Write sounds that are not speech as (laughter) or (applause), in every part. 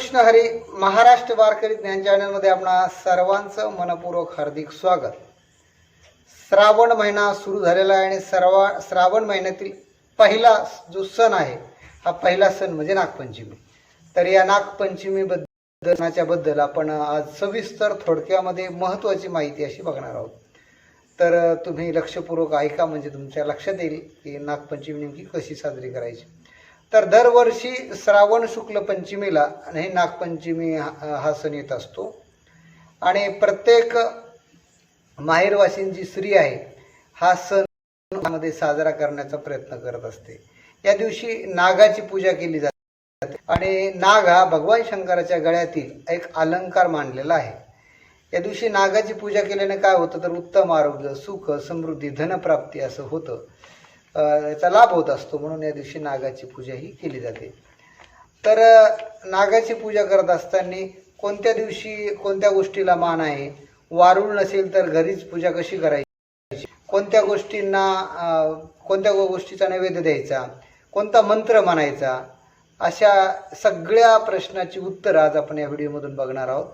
कृष्ण हरी महाराष्ट्र वारकरी ज्ञान चॅनलमध्ये आपणा सर्वांचं मनपूर्वक हार्दिक स्वागत. श्रावण महिना सुरू झालेला आहे आणि सर्वा श्रावण महिन्यातील पहिला जो सण आहे हा पहिला सण म्हणजे नागपंचमी. तर या नागपंचमीबद्दल सणाच्या आपण आज सविस्तर थोडक्यामध्ये महत्त्वाची माहिती अशी बघणार आहोत. तर तुम्ही लक्षपूर्वक ऐका म्हणजे तुमच्या लक्षात येईल की नागपंचमी नेमकी कशी साजरी करायची. तर दरवर्षी श्रावण शुक्ल पंचमीला हे नागपंचमी हा हा सण येत असतो. आणि प्रत्येक माहेरवासींची स्त्री आहे हा सणमध्ये साजरा करण्याचा प्रयत्न करत असते. या दिवशी नागाची पूजा केली जाते. आणि नाग हा भगवान शंकराच्या गळ्यातील एक अलंकार मानलेला आहे. या दिवशी नागाची पूजा केल्याने काय होतं तर उत्तम आरोग्य सुख समृद्धी धनप्राप्ती असं होतं. याचा लाभ होत असतो. म्हणून या दिवशी नागाची पूजा ही केली जाते. तर नागाची पूजा करत असताना कोणत्या दिवशी कोणत्या गोष्टीला मान आहे? वारूळ नसेल तर घरीच पूजा कशी करायची? कोणत्या गोष्टींना कोणत्या गोष्टीचा नैवेद्य द्यायचा? कोणता मंत्र म्हणायचा? अशा सगळ्या प्रश्नाची उत्तर आज आपण या व्हिडिओमधून बघणार आहोत.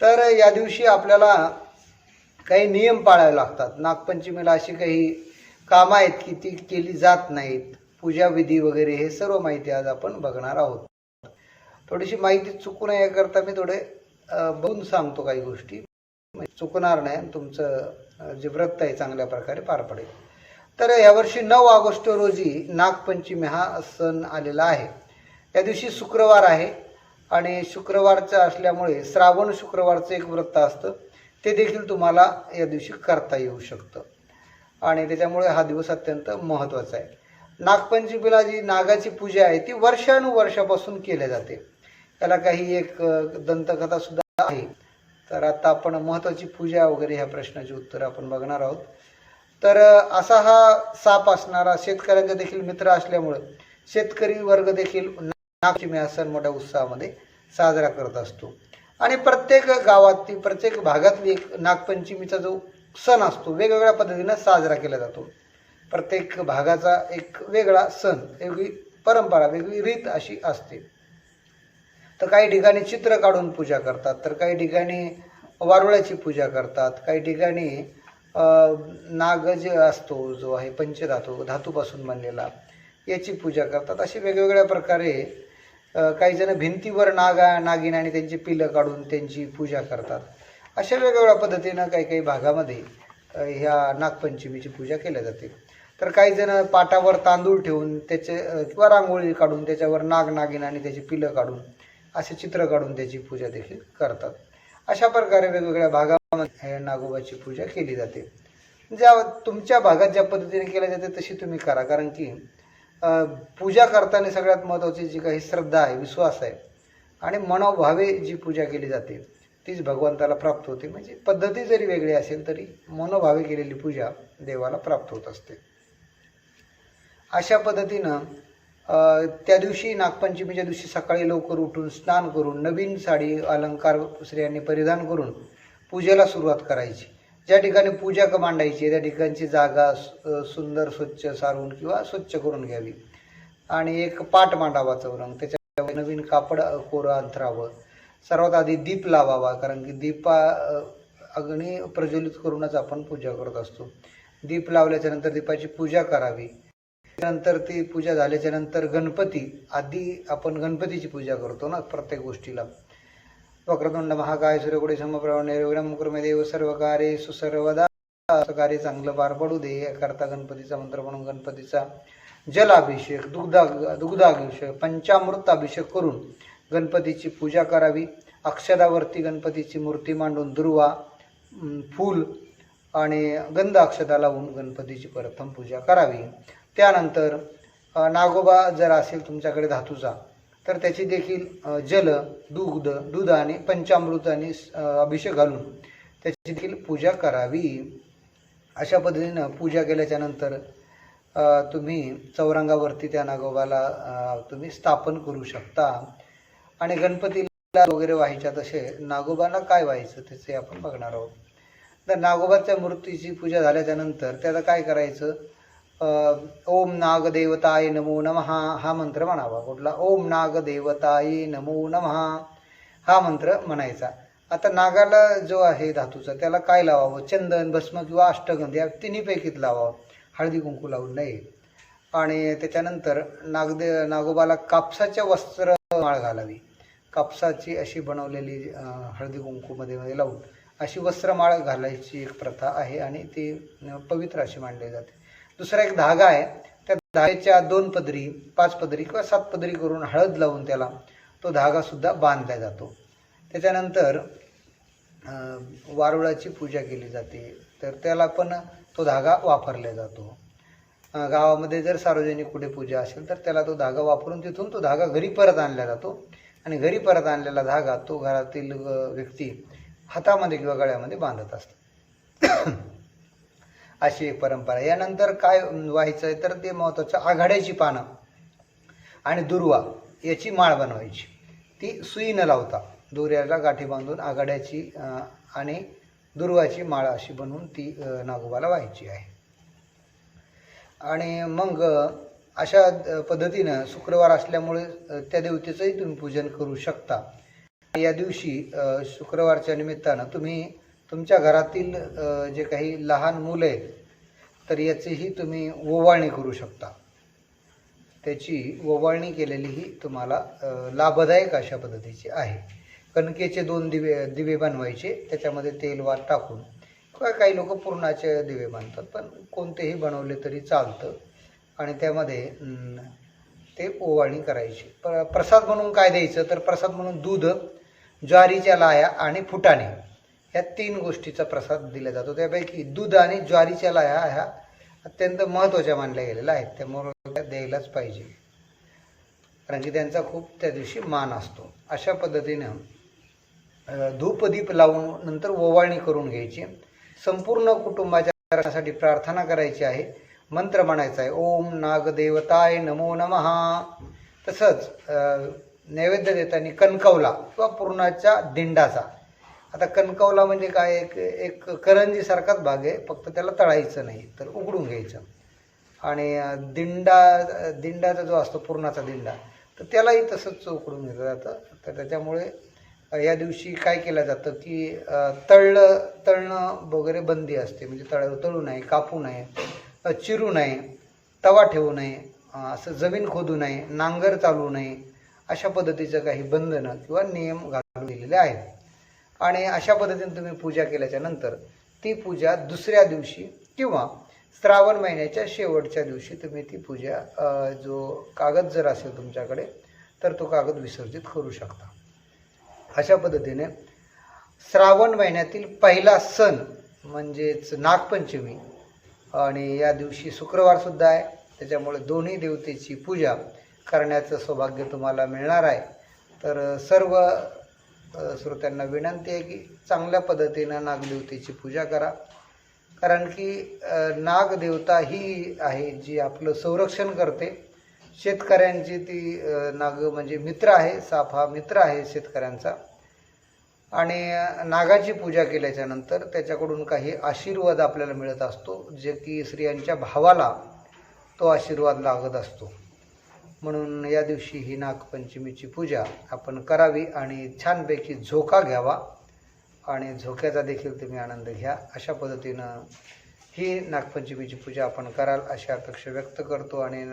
तर या दिवशी आपल्याला काही नियम पाळावे लागतात. नागपंचमीला अशी काही कामं आहेत की ती केली जात नाहीत. पूजाविधी वगैरे हे सर्व माहिती आज आपण बघणार आहोत. थोडीशी माहिती चुकू नये याकरता मी थोडे बघून सांगतो काही गोष्टी. म्हणजे चुकणार नाही आणि तुमचं जे व्रत आहे चांगल्या प्रकारे पार पडेल. तर यावर्षी नऊ ऑगस्ट रोजी नागपंचमी हा सण आलेला आहे. या दिवशी शुक्रवार आहे आणि शुक्रवारचं असल्यामुळे श्रावण शुक्रवारचं एक व्रत असतं. ते देखील तुम्हाला या दिवशी करता येऊ शकतं. आणि त्याच्यामुळे हा दिवस अत्यंत महत्त्वाचा आहे. नागपंचमीला जी नागाची पूजा आहे ती वर्षानुवर्षापासून केल्या जाते. त्याला काही एक दंतकथा सुद्धा आहे. तर आता आपण महत्त्वाची पूजा वगैरे ह्या प्रश्नाची उत्तर आपण बघणार आहोत. तर असा हा साप असणारा शेतकऱ्यांचा देखील मित्र असल्यामुळे शेतकरी वर्ग देखील नागपंचमी हा सण मोठ्या उत्साहामध्ये साजरा करत असतो. आणि प्रत्येक गावातली प्रत्येक भागातली एक नागपंचमीचा जो सण असतो. वेगवेगळ्या पद्धतीनं साजरा केला जातो. प्रत्येक भागाचा एक वेगळा सण वेगळी परंपरा वेगळी रीत अशी असते. तर काही ठिकाणी चित्र काढून पूजा करतात तर काही ठिकाणी वारुळाची पूजा करतात काही ठिकाणी नाग जे असतो जो आहे पंचधातू धातूपासून बनलेला याची पूजा करतात. अशी वेगवेगळ्या प्रकारे काही जण भिंतीवर नागा नागिन आणि त्यांची पिलं काढून त्यांची पूजा करतात. अशा वेगवेगळ्या पद्धतीनं काही काही भागामध्ये ह्या नागपंचमीची पूजा केल्या जाते. तर काही जण पाटावर तांदूळ ठेवून त्याचे किंवा रांगोळी काढून त्याच्यावर नाग नागिन आणि त्याची पिलं काढून असे चित्र काढून त्याची पूजा देखील करतात. अशा प्रकारे वेगवेगळ्या भागामध्ये नागोबाची पूजा केली जाते. ज्या तुमच्या भागात ज्या पद्धतीने केल्या जाते तशी तुम्ही करा. कारण की पूजा करताना सगळ्यात महत्त्वाची जी काही श्रद्धा आहे विश्वास आहे आणि मनोभावे जी पूजा केली जाते तीच भगवंताला प्राप्त होते. म्हणजे पद्धती जरी वेगळी असेल तरी मनोभावे केलेली पूजा देवाला प्राप्त होत असते. अशा पद्धतीनं त्या दिवशी नागपंचमीच्या दिवशी सकाळी लवकर उठून स्नान करून नवीन साडी अलंकार स्त्रियांनी परिधान करून पूजेला सुरुवात करायची. ज्या ठिकाणी पूजा क मांडायची त्या ठिकाणची जागा सुंदर स्वच्छ सारून किंवा स्वच्छ करून घ्यावी. आणि एक पाट मांडावा चौरंग त्याच्या नवीन कापड कोरं अंथरावं सर्वात आधी दीप लावावा कारण की दीपा अग्नी प्रज्वलित करूनच आपण पूजा करत असतो. दीप लावल्याच्या नंतर दीपाची पूजा करावी. त्यानंतर ती पूजा झाल्याच्यानंतर गणपती आधी आपण गणपतीची पूजा करतो ना प्रत्येक गोष्टीला. वक्रतुंड महाकाय सूर्यकोडी समप्रवणे देव सर्व कार्य सुसर्वदा. असं कार्य चांगलं पार पडू दे करता गणपतीचा मंत्र म्हणून गणपतीचा जलाभिषेक दुग्धा दुग्धाभिषेक पंचामृत अभिषेक करून गणपतीची पूजा करावी. अक्षदावरती गणपतीची मूर्ती मांडून दुर्वा फूल आणि गंध अक्षदा लावून गणपतीची प्रथम पूजा करावी. त्यानंतर नागोबा जर असेल तुमच्याकडे धातूचा तर त्याची देखील जल दुग्ध दूध आणि पंचामृत आणि अभिषेक घालून त्याची देखील पूजा करावी. अशा पद्धतीनं पूजा केल्याच्यानंतर तुम्ही चौरंगावरती त्या नागोबाला तुम्ही स्थापन करू शकता. आणि गणपतीला वगैरे व्हायच्या तसे नागोबाला काय व्हायचं त्याचे आपण बघणार आहोत. तर नागोबाच्या मूर्तीची पूजा झाल्याच्यानंतर त्याला काय करायचं? ओम नागदेवताय नमो नमः हा मंत्र म्हणावा. कुठला? ओम नागदेवताय नमो नमः हा मंत्र म्हणायचा. आता नागाला जो आहे धातूचा त्याला काय लावावं? चंदन भस्म किंवा अष्टगंध या तिन्हीपैकीच लावावं. हळदी कुंकू लावून नये. आणि त्याच्यानंतर नागदे नागोबाला कापसाच्या वस्त्र माळ घालावी. कापसाची अशी बनवलेली हळदी कुंकूमध्ये मध्ये लावून अशी वस्त्रमाळ घालायची एक प्रथा आहे आणि ती पवित्र अशी मानली जाते. दुसरा एक धागा आहे त्या धाग्याच्या दोन पदरी पाच पदरी किंवा सात पदरी करून हळद लावून त्याला तो धागा सुद्धा बांधला जातो. त्याच्यानंतर वारुळाची पूजा केली जाते तर त्याला पण तो धागा वापरला जातो. गावामध्ये जर सार्वजनिक कुठे पूजा असेल तर त्याला तो धागा वापरून तिथून तो धागा घरी परत आणला जातो. आणि घरी परत आणलेला धागा तो घरातील व्यक्ती हातामध्ये किंवा गळ्यामध्ये बांधत असतो. (coughs) अशी एक परंपरा यानंतर काय व्हायचं आहे तर ते महत्त्वाचं आघाड्याची पानं आणि दुर्वा याची माळ बनवायची. ती सुई न लावता दोऱ्याला गाठी बांधून आघाड्याची आणि दुर्वाची माळ अशी बनवून ती नागोबाला व्हायची आहे. आणि मग अशा पद्धतीनं शुक्रवार असल्यामुळे त्या देवतेचंही तुम्ही पूजन करू शकता. या दिवशी शुक्रवारच्या निमित्तानं तुम्ही तुमच्या घरातील जे काही लहान मुलं आहेत तर याचीही तुम्ही ओवाळणी करू शकता. त्याची ओवाळणी केलेलीही तुम्हाला लाभदायक अशा पद्धतीची आहे. कणकेचे दोन दिवे दिवे बनवायचे त्याच्यामध्ये तेल वात टाकून. किंवा काही लोक पूर्णाचे दिवे बांधतात पण कोणतेही बनवले तरी चालतं. आणि त्यामध्ये ते ओवाळणी करायची. प्र प्रसाद म्हणून काय द्यायचं? तर प्रसाद म्हणून दूध ज्वारीच्या लाया आणि फुटाणे. ह्या तीन गोष्टीचा प्रसाद दिला जातो. त्यापैकी दूध आणि ज्वारीच्या लाया ह्या अत्यंत महत्त्वाच्या मानल्या गेलेल्या आहेत. त्यामुळे त्या द्यायलाच पाहिजे. कारण की त्यांचा खूप त्या दिवशी मान असतो. अशा पद्धतीनं धूपदीप लावून नंतर ओवाळणी करून घ्यायची. संपूर्ण कुटुंबाच्या रक्षणासाठी प्रार्थना करायची आहे. मंत्र म्हणायचा आहे. ओम नागदेवताय नमो नमः. तसंच नैवेद्य देताना कणकवला किंवा पूर्णाच्या दिंडाचा. आता कणकवला म्हणजे काय? एक एक करंजीसारखाच भाग आहे. फक्त त्याला तळायचं नाही तर उघडून घ्यायचं. आणि दिंडा दिंडाचा जो असतो पूर्णाचा दिंडा तर त्यालाही तसंच उकडून घेतलं जातं. तर त्याच्यामुळे या दिवशी काय केलं जातं की तळलं तळणं वगैरे बंदी असते. म्हणजे तळ तळू नये कापू नये. चिरू नये तवा ठेवू नये असं जमीन खोदू नये नांगर चालू नये अशा पद्धतीचं काही बंधनं किंवा नियम घालून दिलेले आहेत. आणि अशा पद्धतीने तुम्ही पूजा केल्याच्यानंतर ती पूजा दुसऱ्या दिवशी किंवा श्रावण महिन्याच्या शेवटच्या दिवशी तुम्ही ती पूजा जो कागद जर असेल तुमच्याकडे तर तो कागद विसर्जित करू शकता. अशा पद्धतीने श्रावण महिन्यातील पहिला सण म्हणजेच नागपंचमी आणि या दिवशी शुक्रवार सुद्धा आहे. त्याच्यामुळे दोन्ही देवतेची पूजा करण्याचं सौभाग्य तुम्हाला मिळणार आहे. तर सर्व श्रोत्यांना विनंती आहे की चांगल्या पद्धतीनं नागदेवतेची पूजा करा. कारण की नागदेवता ही आहे जी आपलं संरक्षण करते. शेतकऱ्यांची ती नाग म्हणजे मित्र आहे साप हा मित्र आहे शेतकऱ्यांचा. आणि नागाची पूजा केल्याच्यानंतर त्याच्याकडून काही आशीर्वाद आपल्याला मिळत असतो जे की स्त्रियांच्या भावाला तो आशीर्वाद लागत असतो. म्हणून या दिवशी ही नागपंचमीची पूजा आपण करावी आणि छानपैकी झोका घ्यावा आणि झोक्याचा देखील तुम्ही आनंद घ्या. अशा पद्धतीनं ही नागपंचमीची पूजा आपण कराल अशी अपेक्षा व्यक्त करतो आणि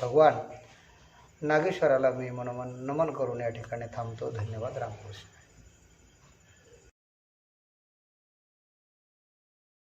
भगवान नागेश्वराला मी मनोमन नमन करून या ठिकाणी थांबतो. धन्यवाद. रामकृष्ण.